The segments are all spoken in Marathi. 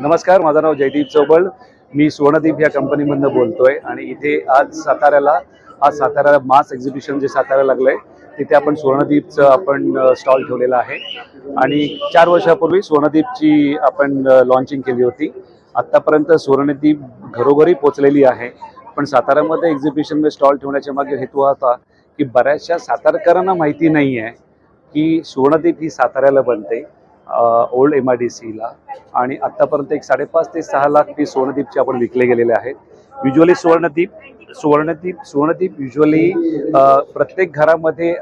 नमस्कार माझं नाव जयदीप चौबळ मी सुवर्णदीप या कंपनीमधनं बोलतोय आणि इथे आज साताऱ्याला आज साताऱ्याला मास एक्झिबिशन जे साताऱ्याला लागलंय तिथे आपण सुवर्णदीपचं आपण स्टॉल ठेवलेला आहे. आणि चार वर्षापूर्वी सुवर्णदीपची आपण लॉन्चिंग केली होती. आत्तापर्यंत सुवर्णदीप घरोघरी पोचलेली आहे. पण साताऱ्यामध्ये एक्झिबिशनमध्ये स्टॉल ठेवण्याच्या मागे हेतू होता की बऱ्याचशा सातारकरांना माहिती नाही आहे की सुवर्णदीप ही साताऱ्याला बनते. ओल्ड एम आय डी सीला आणि आत्तापर्यंत एक साडेपाच ते सहा लाख पीस सुवर्णदीपचे आपण विकले गेलेले आहेत. युजली सुवर्णदीप सुवर्णदीप सुवर्णदीप युजली प्रत्येक घरामध्ये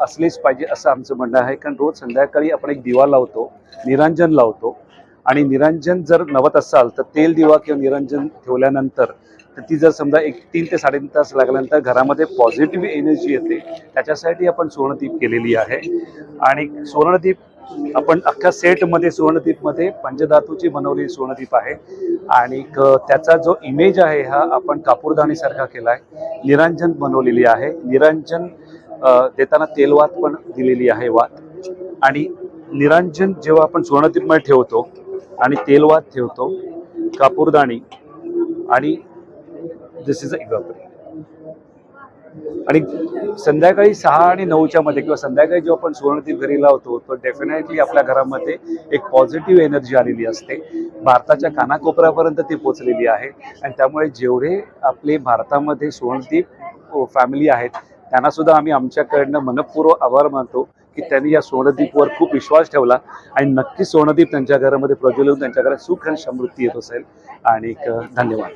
असलीच पाहिजे असं आमचं म्हणणं आहे. कारण रोज संध्याकाळी आपण एक दिवा लावतो निरांजन लावतो. आणि निरांजन जर नवत असाल तर तेल दिवा किंवा निरांजन ठेवल्यानंतर तर ती जर समजा एक तीन ते साडेतीन तास लागल्यानंतर घरामध्ये पॉझिटिव्ह एनर्जी येते. त्याच्यासाठी आपण सुवर्णदीप केलेली आहे. आणि सुवर्णदीप आपण अख्ख्या सेटमध्ये सुवर्णदीपमध्ये पंचधातूची बनवलेली सुवर्णदीप आहे. आणि त्याचा जो इमेज आहे हा आपण कापूरदाणीसारखा केला आहे निरांजन बनवलेली आहे. निरांजन देताना तेलवात पण दिलेली आहे वात. आणि निरांजन जेव्हा आपण सुवर्णदीपमध्ये ठेवतो आणि तेलवात ठेवतो कापूरदाणी आणि दिस इज अ आणि संध्याकाळी सहा आणि नऊच्या मध्ये किंवा संध्याकाळी जेव्हा आपण सुवर्णतीर्थ घरी लावतो तर डेफिनेटली आपल्या घरामध्ये एक पॉझिटिव्ह एनर्जी आलेली असते. भारताच्या कानाकोपऱ्यापर्यंत ती पोचलेली आहे. आणि त्यामुळे जेवढे आपले भारतामध्ये सुवर्णदीप फॅमिली आहेत त्यांना सुद्धा आम्ही आमच्याकडनं मनपूर्वक आभार मानतो की त्यांनी या सोनदीपवर खूप विश्वास ठेवला. आणि नक्की सोनदीप त्यांच्या घरामध्ये प्रज्वलित होऊन त्यांच्या घरात सुख आणि समृद्धी येत असेल. आणि धन्यवाद.